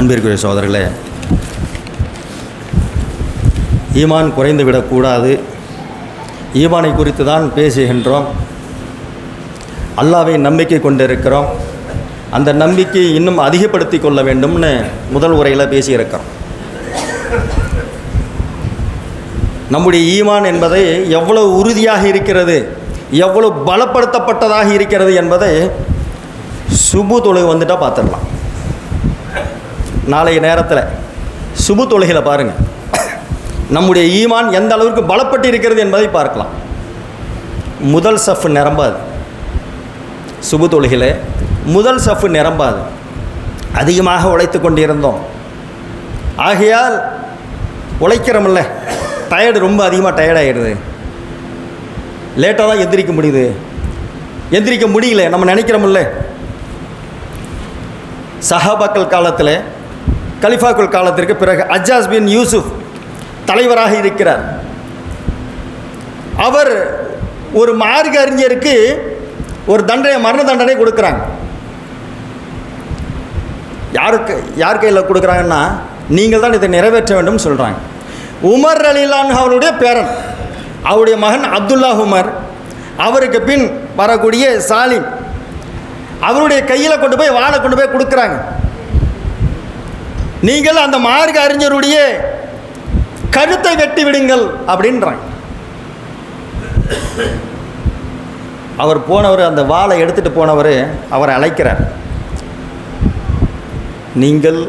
அன்பிற்குரிய சோதரர்களே ஈமான் குறைந்து விடக்கூடாது ஈமானை குறித்து தான் பேசுகின்றோம். அல்லாவை நம்பிக்கை கொண்டிருக்கிறோம். அந்த நம்பிக்கையை இன்னும் அதிகப்படுத்தி கொள்ள வேண்டும்னு முதல் உரையில் பேசியிருக்கிறோம். நம்முடைய ஈமான் என்பதை எவ்வளவு உறுதியாக இருக்கிறது எவ்வளவு பலப்படுத்தப்பட்டதாக இருக்கிறது என்பதை சுபு தொழுகு வந்துட்டால் பார்த்துடலாம். நாளைய நேரத்தில் சுபு தொழுகையில் பாருங்கள் நம்முடைய ஈமான் எந்த அளவுக்கு பலப்பட்டு இருக்கிறது என்பதை பார்க்கலாம். முதல் சஃப் நிரம்பாது. சுபு தொழுகையில் முதல் சஃப் நிரம்பாது. அதிகமாக உழைத்து கொண்டிருந்தோம். ஆகையால் உழைக்கிறோம்ல டயர்டு ரொம்ப அதிகமாக டயர்டாகிடுது லேட்டாக தான் எந்திரிக்க முடியுது. எந்திரிக்க முடியல நம்ம நினைக்கிறோம்ல. சஹாபாக்கள் காலத்தில் கலிஃபாக்குள் காலத்திற்கு பிறகு அஜாஸ் பின் யூசுப் தலைவராக இருக்கிறார். அவர் ஒரு மார்க்க அறிஞருக்கு ஒரு தண்டனை மரண தண்டனை கொடுக்குறாங்க. யாருக்கு யார் கையில் கொடுக்குறாங்கன்னா நீங்கள் தான் இதை நிறைவேற்ற வேண்டும் சொல்கிறாங்க உமர் அலிலான் அவருடைய பேரன் அவருடைய மகன் அப்துல்லா உமர் அவருக்கு பின் வரக்கூடிய சாலிம் அவருடைய கையில் கொண்டு போய் வாழை கொண்டு போய் கொடுக்குறாங்க. நீங்கள் அந்த மார்க்க அறிஞருடைய கழுத்தை வெட்டி விடுங்கள் அப்படின்றாங்க. அவர் போனவர் அந்த வாளை எடுத்துகிட்டு போனவர் அவரை அழைக்கிறார். நீங்கள்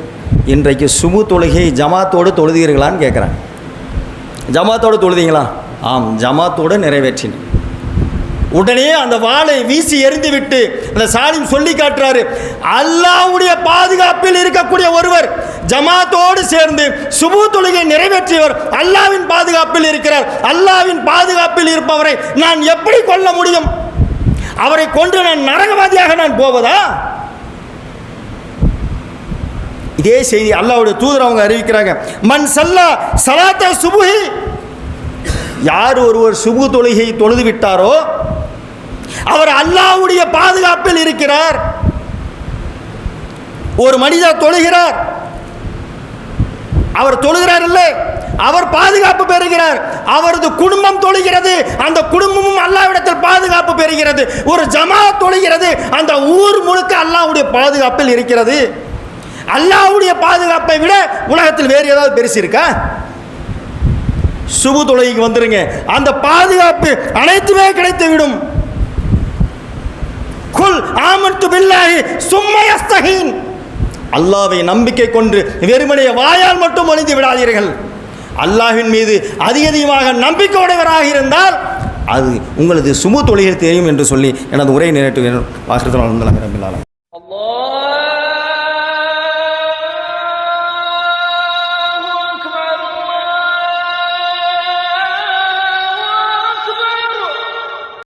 இன்றைக்கு சுமு தொழுகை ஜமாத்தோடு தொழுதீர்களான்னு கேட்குறாங்க. ஜமாத்தோடு தொழுதீங்களா? ஆம் ஜமாத்தோடு நிறைவேற்றினேன். உடனே அந்த வாளை வீசி எறிந்துவிட்டு அந்த சாலிம் சொல்லி காட்டுறாரு அல்லாவுடைய பாதுகாப்பில் இருக்கக்கூடிய ஒருவர் ஜமாத்தோடு சேர்ந்து சுபு தொழுகை நிறைவேற்றியவர் அல்லாவின் பாதுகாப்பில் இருக்கிறார். அல்லாவின் பாதுகாப்பில் இருப்பவரை நான் எப்படி கொல்ல முடியும்? அவரை கொண்டு நான் நரகவாதியாக நான் போவதா? இதே செய்தி அல்லாவுடைய தூதர் அவங்க அறிவிக்கிறாங்க. மண் சல்லா சலாத்த சுபுஹி. யார் ஒருவர் சுபு தொழுகை தொழுது விட்டாரோ அவர் அல்லாவுடைய பாதுகாப்பில் இருக்கிறார். ஒரு மனிதர் தொழுகிறார். அவர் தொழுகிறார் இல்லை அவர் பாதுகாப்பு பெறுகிறார். அவரது குடும்பம் தொழுகிறது அந்த குடும்பமும் அல்லாவிடத்தில் பாதுகாப்பு பெறுகிறது. ஒரு ஜமா தொழுகிறது அந்த ஊர் முழுக்க அல்லாவுடைய பாதுகாப்பில் இருக்கிறது. அல்லாவுடைய பாதுகாப்பை விட உலகத்தில் வேறு ஏதாவது பெருசு இருக்கா? சுபு தொழுகைக்கு வந்துருங்க. அந்த பாதுகாப்பு அனைத்துமே கிடைத்து விடும் குல் ஆமத்து பில்லாஹி சும்மையஸ்தகீன் அல்லாவை நம்பிக்கை கொண்டு வெறுமனைய வாயால் மட்டும் ஒழிந்து விடாதீர்கள். அல்லாஹின் மீது அதிக அதிகமாக நம்பிக்கையுடையவராக இருந்தால் அது உங்களது சுமு தொழில்கள் தெரியும் என்று சொல்லி எனது உரை நிறைவேற்றுவேன் வாசத்தில் வந்தாலும்